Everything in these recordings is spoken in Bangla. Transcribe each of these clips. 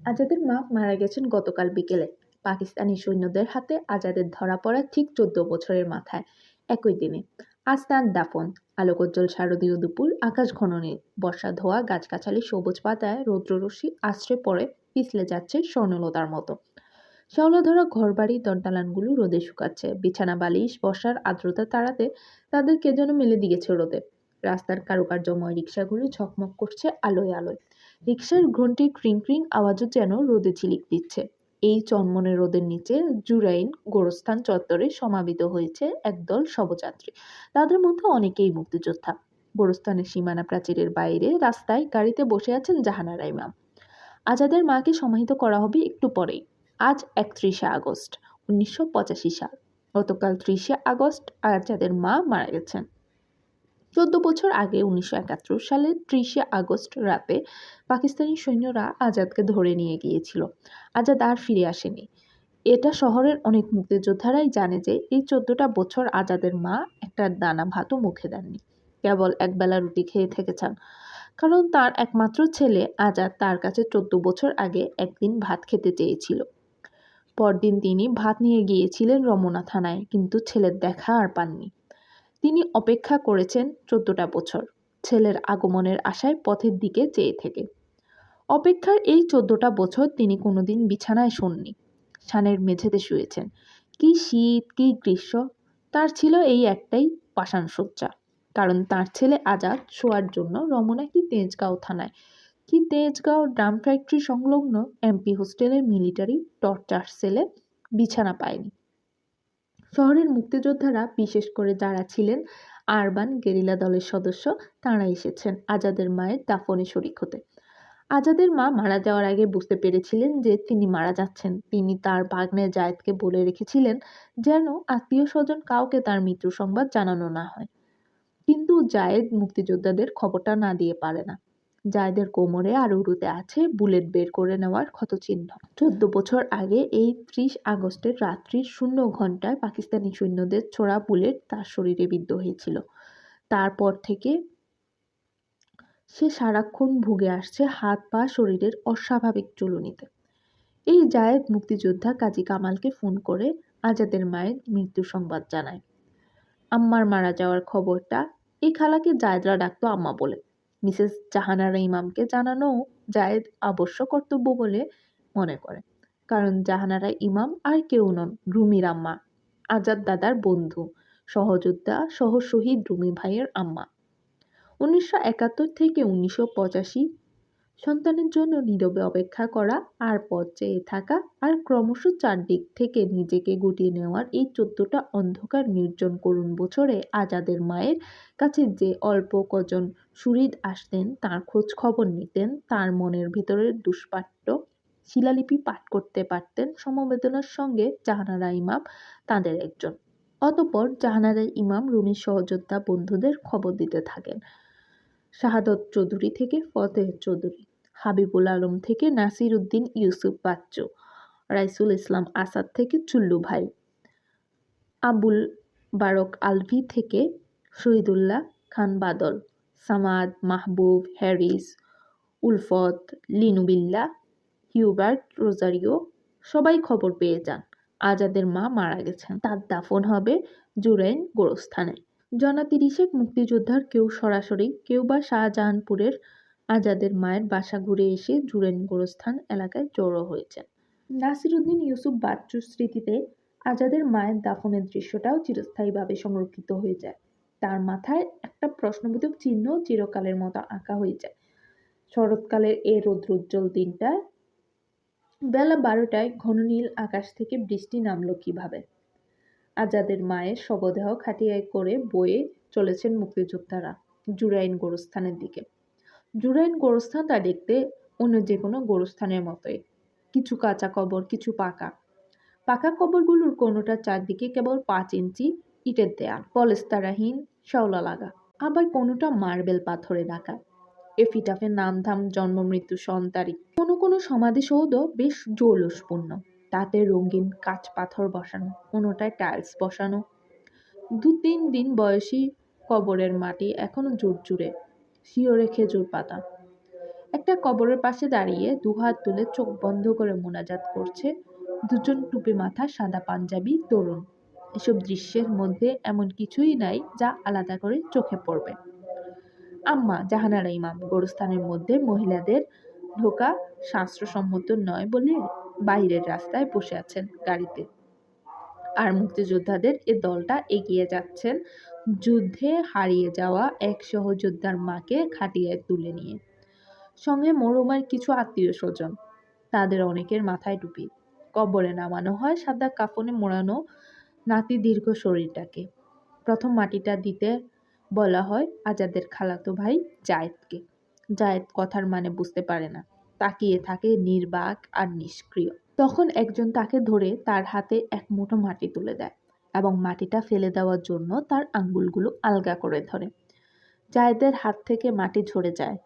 আজাদের মা মারা গেছেন গতকাল বিকেলে। পাকিস্তানি সৈন্যদের হাতে আজাদের ধরা পড়া ঠিক চোদ্দ বছরের মাথায়, একই দিনে। আজ তার দাফন, আলোকোজ্জ্বল শারদীয় দুপুর, আকাশ ঘন নীল বর্ষা ধোয়া, গাছগাছালি, সবুজ পাতায় রৌদ্ররশ্মি আশ্রে পড়ে, পিছলে যাচ্ছে স্বর্ণলতার মতো। শ্যাওলা ধরা ঘরবাড়ি দরদালানগুলো রোদে শুকাচ্ছে। বিছানা, বালিশ বর্ষার আর্দ্রতা তাড়াতে তাদের কে যেন মেলে দিয়েছে রোদে। রাস্তার কারুকার্যময় রিক্সাগুলো ঝকমক করছে আলোয় আলোয়। রিক্সার ঘন্টির ক্রিং ক্রিং আওয়াজও যেন রোদে ঝিলিক দিচ্ছে। এই চনমনে রোদের নিচে জুরাইন গোরস্থান চত্বরে সমাবেত হয়েছে একদল শবযাত্রী। তাদের মধ্যে অনেকেই মুক্তিযোদ্ধা। গোরস্থানের সীমানা প্রাচীরের বাইরে রাস্তায় গাড়িতে বসে আছেন জাহানারা ইমাম। আজাদের মাকে সমাহিত করা হবে একটু পরেই। আজ একত্রিশে আগস্ট, উনিশশো পঁচাশি সাল। গতকাল ত্রিশে আগস্ট আজাদের মা মারা গেছেন। চোদ্দ বছর আগে উনিশশো একাত্তর সালের ত্রিশে আগস্ট রাতে পাকিস্তানি সৈন্যরা আজাদকে ধরে নিয়ে গিয়েছিল। আজাদ আর ফিরে আসেনি। এটা শহরের অনেক মুক্তিযোদ্ধারাই জানে যে এই চোদ্দটা বছর আজাদের মা একটা দানা ভাতও মুখে দেননি। কেবল একবেলা রুটি খেয়ে থেকেছেন। কারণ তার একমাত্র ছেলে আজাদ তার কাছে চোদ্দ বছর আগে একদিন ভাত খেতে চেয়েছিল। পরদিন তিনি ভাত নিয়ে গিয়েছিলেন রমনা থানায়, কিন্তু ছেলের দেখা আর পাননি। তিনি অপেক্ষা করেছেন চোদ্দটা বছর। ছেলের আগমনের আশায় পথের দিকে চেয়ে থেকে। অপেক্ষার এই চোদ্দটা বছর তিনি কোনোদিন বিছানায় শোননি। সানের মেঝেতে শুয়েছেন। কি শীত, কি গ্রীষ্ম, তার ছিল এই একটাই পাষাণ কারণ তার ছেলে আজাদ শোয়ার জন্য রমনা কি তেজগাঁও থানায়, কি তেজগাঁও ড্রাম ফ্যাক্টরি সংলগ্ন এমপি হোস্টেলের মিলিটারি টর্চার সেলে বিছানা পায়নি। শহরের মুক্তিযোদ্ধারা, বিশেষ করে যারা ছিলেন আরবান গেরিলা দলের সদস্য, তাঁরা এসেছেন আজাদের মায়ের দাফনে শরিক হতে। আজাদের মা মারা যাওয়ার আগে বুঝতে পেরেছিলেন যে তিনি মারা যাচ্ছেন। তিনি তার ভাগ্নে জায়েদকে বলে রেখেছিলেন যেন আত্মীয় স্বজন কাউকে তার মৃত্যু সংবাদ জানানো না হয়। কিন্তু জায়েদ মুক্তিযোদ্ধাদের খবরটা না দিয়ে পারে না। জায়দের কোমরে আর উরুতে আছে বুলেট বের করে নেওয়ার ক্ষতচিহ্ন। চোদ্দ বছর আগে এই ত্রিশ আগস্টের রাত্রির শূন্য ঘন্টায় পাকিস্তানি সৈন্যদের ছোড়া বুলেট তার শরীরে বিদ্ধ হয়েছিল। তারপর থেকে সে সারাক্ষণ ভুগে আসছে হাত পা শরীরের অস্বাভাবিক চলুনিতে। এই জায়েদ মুক্তিযোদ্ধা কাজী কামালকে ফোন করে আজাদের মায়ের মৃত্যু সংবাদ জানায়। আম্মার মারা যাওয়ার খবরটা এই খালাকে জায়দরা ডাকতো আম্মা বলে। মিসেস জাহানারা ইমামকে জানানো জায়েদ অবশ্য কর্তব্য বলে মনে করে। কারণ জাহানারা ইমাম আর কেউ নন, রুমির আম্মা, আজাদ দাদার বন্ধু, সহযোদ্ধা সহ শহীদ রুমি ভাইয়ের আম্মা। উনিশশো একাত্তর থেকে উনিশশো পঁচাশি সন্তানের জন্য নীরবে অপেক্ষা করা আর পথ চেয়ে থাকা আর ক্রমশ চারদিক থেকে নিজেকে গুটিয়ে নেওয়ার এই চোদ্দটা অন্ধকার নির্জন করুণ বছরে আজাদের মায়ের কাছে যে অল্প কজন সুরিদ আসতেন, তার খোঁজ খবর নিতেন, তার মনের ভিতরের দুষ্পাট্য শিলালিপি পাঠ করতে পারতেন, সমবেদনার সঙ্গে জাহানারা ইমাম তাদের একজন। অতপর জাহানারা ইমাম রুমির সহযোদ্ধা বন্ধুদের খবর দিতে থাকেন। শাহাদত চৌধুরী থেকে ফতেহ চৌধুরী, হাবিবুল আলম থেকে নাসির উদ্দিন ইউসুফ বাচ্চু, রাইসুল ইসলাম আসাদ থেকে চুল্লু ভাই, আবুল বারক আলভি থেকে Shahidullah Khan Badal, Samad, Mahbub, Harris, Ulfat, Linubillah, Hubert, Rozario, সবাই খবর পেয়ে যান। আজাদের মা মারা গেছেন। তার দাফন হবে জুরাইন গোরস্থানে। জনা তিরিশেক মুক্তিযোদ্ধার কেউ সরাসরি, কেউ বা শাহজাহানপুরের আজাদের মায়ের বাসা ঘুরে এসে জুরেন গোরস্থান এলাকায় জড়ো হয়েছেন। নাসিরুদ্দিন ইউসুফ বাচ্চুর স্মৃতিতে আজাদের মায়ের দাফনের দৃশ্যটাও চিরস্থায়ীভাবে সংরক্ষিত হয়ে যায়। তার মাথায় একটা প্রশ্নবোধক চিহ্ন চিরকালের মতো আঁকা হয়ে যায় শরৎকালের এ রৌদ্রোজ্জ্বল দিনটায় বেলা বারোটায় ঘন নীল আকাশ থেকে বৃষ্টি নামলো কীভাবে? আজাদের মায়ের শবদেহ খাটিয়ায় করে বয়ে চলেছেন মুক্তিযোদ্ধারা জুরাইন গোরস্থানের দিকে। জুরাইন গোরস্থানটা দেখতে অন্য যে কোনো গোরস্থানের মতোই। কিছু কাঁচা কবর, কিছু পাকা। পাকা কবরগুলোর কোনোটা চারদিকে কেবল পাঁচ ইঞ্চি ইটের দেয়াল, পলেস্তারাহীন শ্যাওলা লাগা আবার কোনোটা মার্বেল পাথরে ঢাকা। এফিটাফের নাম ধাম জন্ম মৃত্যু সন তারিখ কোনো কোনো সমাধিসৌধ বেশ জৌলসপূর্ণ। তাতে রঙিন কাঁচ পাথর বসানো, কোনোটায় টাইলস বসানো। দু তিন দিন বয়সী কবরের মাটি এখনও জোর জুড়ে শিওরে খেজুর পাতা। একটা কবরের পাশে দাঁড়িয়ে দুহাত তুলে চোখ বন্ধ করে মোনাজাত করছে দুজন টুপি মাথা সাদা পাঞ্জাবি তরুণ। এসব দৃশ্যের মধ্যে এমন কিছুই নাই যা আলাদা করে চোখে পড়বে। আম্মা জাহানারা ইমাম, গোরস্থানের মধ্যে মহিলাদের ঢোকা শাস্ত্রসম্মত নয় বলে বাইরের রাস্তায় বসে আছেন গাড়িতে। আর মুক্তিযোদ্ধাদের এ দলটা এগিয়ে যাচ্ছেন যুদ্ধে হারিয়ে যাওয়া এক সহযোদ্ধার মাকে খাটিয়ায় তুলে নিয়ে। সঙ্গে মরুমার কিছু আত্মীয় স্বজন তাদের অনেকের মাথায় টুপি। কবরে নামানো হয় সাদা কাফনে মোড়ানো নাতি দীর্ঘ শরীরটাকে। প্রথম মাটিটা দিতে বলা হয় আজাদের খালাতো ভাই জায়েদকে। জায়েদ কথার মানে বুঝতে পারে না। তাকিয়ে থাকে নির্বাক আর নিষ্ক্রিয়। তখন একজন তাকে ধরে তার হাতে এক মুঠো মাটি তুলে দেয় এবং মাটিটা ফেলে দেওয়ার জন্য তার আঙ্গুলগুলো আলগা করে ধরে। জায়েদের হাত থেকে মাটি ঝরে যায়।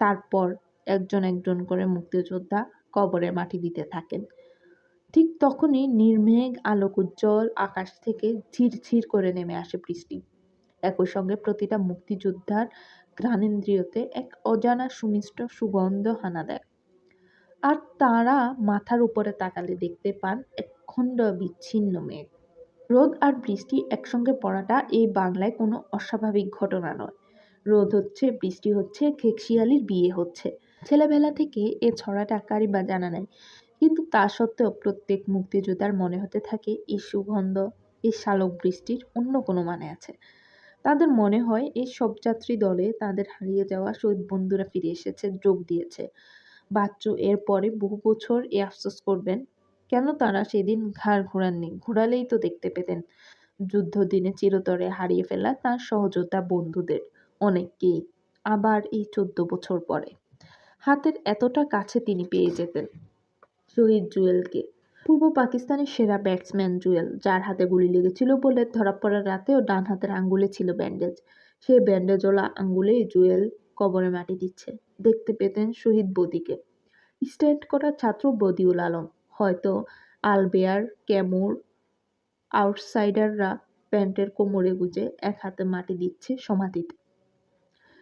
তারপর একজন একজন করে মুক্তিযোদ্ধা কবরে মাটি দিতে থাকেন। ঠিক তখনই নির্মেঘ আলোক উজ্জ্বল আকাশ থেকে ঝিরঝির করে নেমে আসে বৃষ্টি একই সঙ্গে প্রতিটা মুক্তিযোদ্ধার ঘ্রাণেন্দ্রিয়তে এক অজানা সুমিষ্ট সুগন্ধ হানা দেয়। আর তারা মাথার উপরে তাকালে দেখতে পান এক খণ্ড বিচ্ছিন্ন মেঘ। রোদ আর বৃষ্টি একসঙ্গে পড়াটা এই বাংলায় কোনো অস্বাভাবিক ঘটনা নয়। রোদ হচ্ছে, বৃষ্টি হচ্ছে খেকশিয়ালির বিয়ে হচ্ছে। ছেলেবেলা থেকে এ ছড়াটা কারি বা জানা নেই। কিন্তু তা সত্ত্বেও প্রত্যেক মুক্তিযোদ্ধার মনে হতে থাকে, এই সুগন্ধ, এই শালক বৃষ্টির অন্য কোনো মানে আছে। তাদের মনে হয়, এই যাত্রী দলে তাদের হারিয়ে যাওয়া শহীদ বন্ধুরা ফিরে এসেছে, যোগ দিয়েছে। বাচ্চু এর পরে বহু বছর এ আফসোস করবেন, কেন তারা সেদিন ঘাড় ঘোরাননি? ঘোরালেই তো দেখতে পেতেন। যুদ্ধ দিনে চিরতরে হারিয়ে ফেলা তার সহযোদ্ধা বন্ধুদের অনেককেই। আবার এই চোদ্দ বছর পরে। হাতের এতটা কাছে তিনি পেয়ে যেতেন। শহীদ জুয়েলকে। পূর্ব পাকিস্তানের সেরা ব্যাটসম্যান জুয়েল, যার হাতে গুলি লেগেছিল বলে ধরা পড়ার রাতেও ডান হাতের আঙ্গুলে ছিল ব্যান্ডেজ। সেই ব্যান্ডেজওয়ালা আঙ্গুলেই জুয়েল কবরে মাটি দিচ্ছে। দেখতে পেতেন শহীদ বদিকে। স্ট্যান্ড করা ছাত্র বদিউল আলম। হয়তো আলবেয়ার ক্যামুর আউটসাইডাররা প্যান্টের কোমরে গুজে এক হাতে মাটি দিচ্ছে সমাধিতে।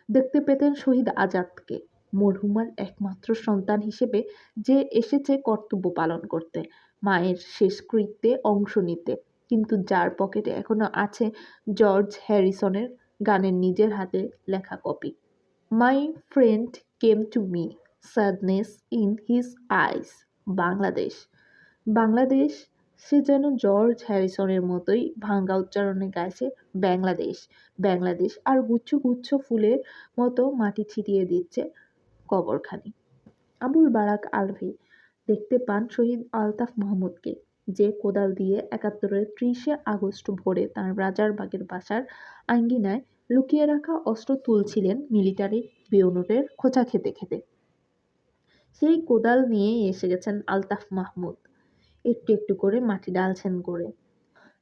দেখতে পেতেন শহীদ আজাদকে। মরহুমার একমাত্র সন্তান হিসেবে যে এসেছে কর্তব্য পালন করতে, মায়ের শেষকৃত্যে অংশ নিতে। কিন্তু যার পকেটে এখনও আছে জর্জ হ্যারিসনের গানের নিজের হাতে লেখা copy. My friend came to me sadness in his eyes Bangladesh. Bangladesh, সে যেন জর্জ হ্যারিসনের মতোই ভাঙ্গা উচ্চারণে গাইছে বাংলাদেশ। বাংলাদেশ আর গুচ্ছ গুচ্ছ ফুলের মতো মাটি ছিটিয়ে দিচ্ছে কবরখানি। আবুল বারাক আলভি, দেখতে পান শহীদ আলতাফ মাহমুদকে, যে কোদাল দিয়ে একাত্তরের ত্রিশে আগস্ট ভোরে তাঁর রাজারবাগের বাসার আঙ্গিনায় লুকিয়ে রাখা অস্ত্র তুলছিলেন মিলিটারি বিউনুটের খোঁচা খেতে খেতে। সেই কোদাল নিয়েই এসে গেছেন আলতাফ মাহমুদ। একটু একটু করে মাটি ডালছেন করে।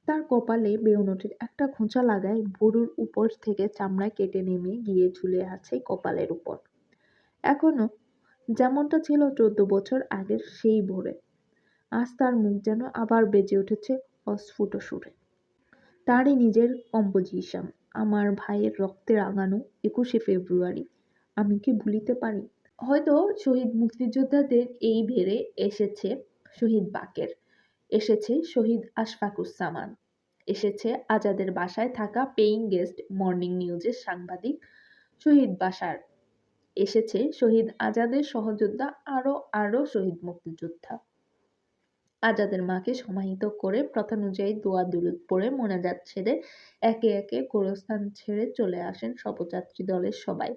তার কপালে বেউনটের একটা খোঁচা লাগায় বুড়ুর উপর থেকে চামড়া কেটে নেমে গিয়ে ঝুলে আছে কপালের উপর। এখনও যেমনটা ছিল চোদ্দ বছর আগের সেই ভোরে। আজ তার মুখ যেন আবার বেজে উঠেছে অস্ফুট সুরে। তারই নিজের কম্পোজিশন। আমার ভাইয়ের রক্তে রাঙানো একুশে ফেব্রুয়ারি। আমি কি ভুলিতে পারি? হয়তো শহীদ মুক্তিযোদ্ধাদের এই ভেড়ে এসেছে শহীদ বাকের, এসেছে শহীদ আশফাকুসামান এসেছে আজাদের বাসায় থাকা পেইং গেস্ট মর্নিং নিউজের সাংবাদিক শহীদ বাসার, এসেছে শহীদ আজাদের সহযোদ্ধা আরও আরও শহীদ মুক্তিযোদ্ধা। আজাদের মাকে সমাহিত করে প্রথানুযায়ী দোয়া দুরুদ পড়ে মোনাজাত ছেড়ে একে একে গোরস্থান ছেড়ে চলে আসেন শবযাত্রী দলের সবাই।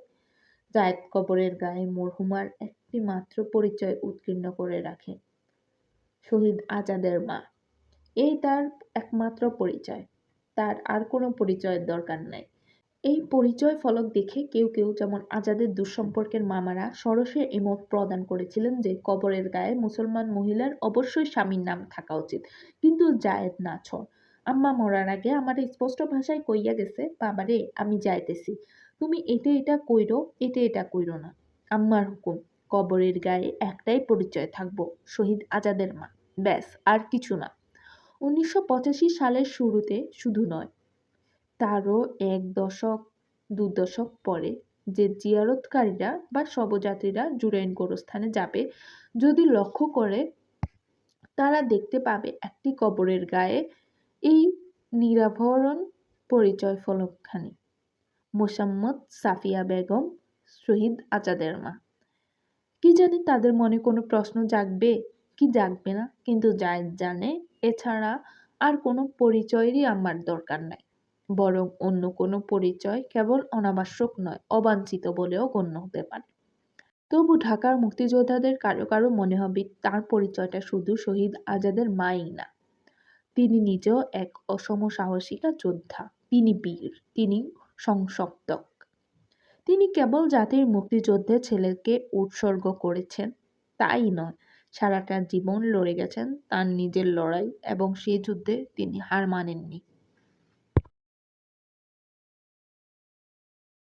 জায়েদ কবরের গায়ে মরহুমার একটি মাত্র পরিচয় উৎকীর্ণ করে রাখে। শহীদ আজাদের মা। এই তার একমাত্র পরিচয়। তার আর কোনো পরিচয়ের দরকার নাই। এই পরিচয় ফলক দেখে কেউ কেউ যেমন আজাদের দুঃসম্পর্কের মামারা সরসে এমত প্রদান করেছিলেন যে কবরের গায়ে মুসলমান মহিলার অবশ্যই স্বামীর নাম থাকা উচিত। কিন্তু জায়েদ না ছ আম্মা মরার আগে আমার স্পষ্ট ভাষায় কইয়া গেছে, বাবারে, আমি যাইতেছি। তুমি এটা এটা কইরো, এটা এটা কইরো না। আম্মার হুকুম, কবরের গায়ে একটাই পরিচয় থাকব, শহীদ আজাদের মা। ব্যাস, আর কিছু না। উনিশশো পঁচাশি সালের শুরুতে শুধু নয় তারও এক দশক, দু দশক পরে যে জিয়ারতকারীরা বা শবযাত্রীরা জুরাইন গোরস্থানে যাবে, যদি লক্ষ্য করে, তারা দেখতে পাবে একটি কবরের গায়ে এই নিরাভরণ পরিচয় ফলকখানি। মোসাম্মদ সাফিয়া বেগম, শহীদ আজাদের মা। কি জানি তাদের মনে কোনো প্রশ্ন জাগবে, কি জাগবে না, কিন্তু জায়দ জানে, এছাড়া আর কোনো পরিচয়েরই আমার দরকার নাই। বরং অন্য কোনো পরিচয় কেবল অনাবশ্যক নয়, অবাঞ্ছিত বলেও গণ্য হতে পারে। তবু ঢাকার মুক্তিযোদ্ধাদের কারও কারও মনে হবে তার পরিচয়টা শুধু শহীদ আজাদের মাই না। তিনি নিজেও এক অসম সাহসিকা যোদ্ধা, তিনি বীর, তিনি সংসপ্তক। তিনি কেবল জাতির মুক্তিযুদ্ধে ছেলেকে উৎসর্গ করেছেন, তাই নয়, সারাটা জীবন লড়ে গেছেন তার নিজের লড়াই এবং সেই যুদ্ধে তিনি হার মানেননি।